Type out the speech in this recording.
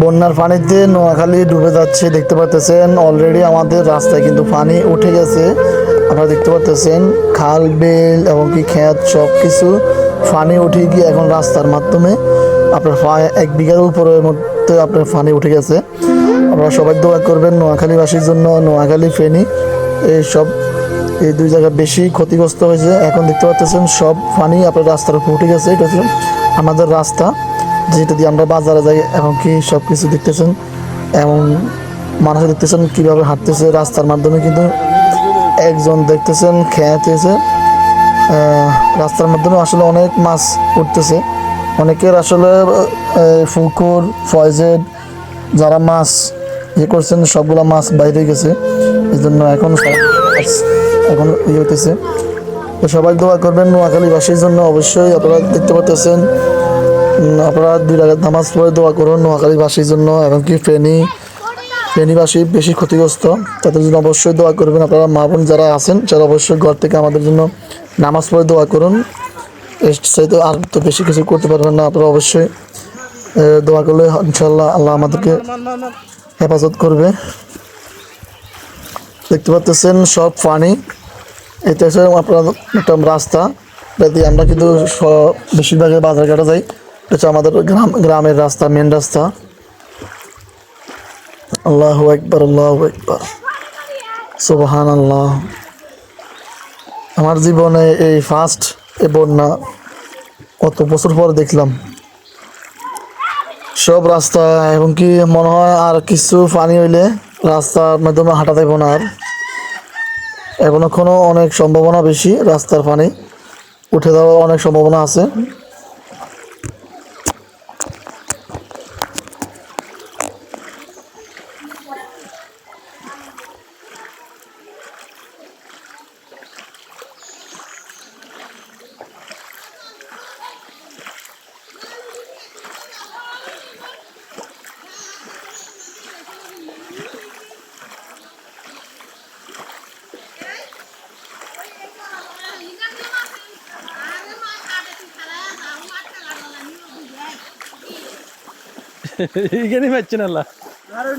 বন্যার পানিতে নোয়াখালী ডুবে যাচ্ছে, দেখতে পাচ্ছেন অলরেডি আমাদের রাস্তায় কিন্তু পানি উঠে গেছে। আপনারা দেখতে পাচ্ছেন খাল, বিল এবং কি ক্ষেত সব কিছু পানি উঠে গিয়ে এখন রাস্তার মাধ্যমে আপনার এক বিঘার উপরের মধ্যে আপনার পানি উঠে গেছে। আপনারা সবাই দোয়া করবেন নোয়াখালীবাসীর জন্য, নোয়াখালী ফেনী, এই সব, এই দুই জায়গা বেশি ক্ষতিগ্রস্ত হয়েছে। এখন দেখতে পাচ্ছেন সব পানি আপনার রাস্তার উপর উঠে গেছে। এটা হচ্ছে আমাদের রাস্তা। যেটা দিয়ে আমরা বাজারে যাই এবং কি সব কিছু দেখতেছেন? এবং মানুষ দেখতেছেন, কীভাবে হাঁটতেছে রাস্তার মাধ্যমে কিন্তু একজন দেখতেছেন খেয়েছে রাস্তার মাধ্যমে আসলে অনেক মাছ উঠতেছে। অনেকের আসলে পুকুর ফয়েজেড যারা মাছ ইয়ে করছেন, সবগুলা মাছ বাইরে গেছে। এই জন্য এখন এখন ইয়ে হতেছে তো সবাই দোয়া করবেন, নোয়াখালীবাসীর জন্য অবশ্যই আপনারা দেখতে পাচ্ছেন আপনারা দুই রাগাত নামাজ পড়ে দোয়া করুন নোয়াখালীবাসীর জন্য এবং কি ফেনী, ফেনীবাসী বেশি ক্ষতিগ্রস্ত, তাদের জন্য অবশ্যই দোয়া করবেন। আপনারা মা বোন যারা আছেন, যারা অবশ্যই ঘর থেকে আমাদের জন্য নামাজ পড়ে দোয়া করুন। চাইতে আর তো বেশি কিছু করতে পারবেন না, আপনারা অবশ্যই দোয়া করলে ইনশাল্লাহ আল্লাহ আমাদেরকে হেফাজত করবে। দেখতে পাচ্ছেন সব পানি এটা হচ্ছে আপনার একটা রাস্তা আমরা কিন্তু বেশিরভাগই বাজার ঘাটে যাই। এটা হচ্ছে আমাদের গ্রাম, গ্রামের রাস্তা মেন রাস্তা। আল্লাহ একবার আল্লাহ একবার সুবহান আল্লাহ আমার জীবনে এই ফার্স্ট এ বন্যা কত বছর পর দেখলাম। সব রাস্তা, এবং কি মনে হয় আর কিছু পানি হইলে রাস্তার মাধ্যমে হাঁটা দেবো না আর। এখন এখনও অনেক সম্ভাবনা বেশি রাস্তার পানি। উঠে যাওয়ার অনেক সম্ভাবনা আছে। এখানে পাচ্ছেন আল্লাহ। আরে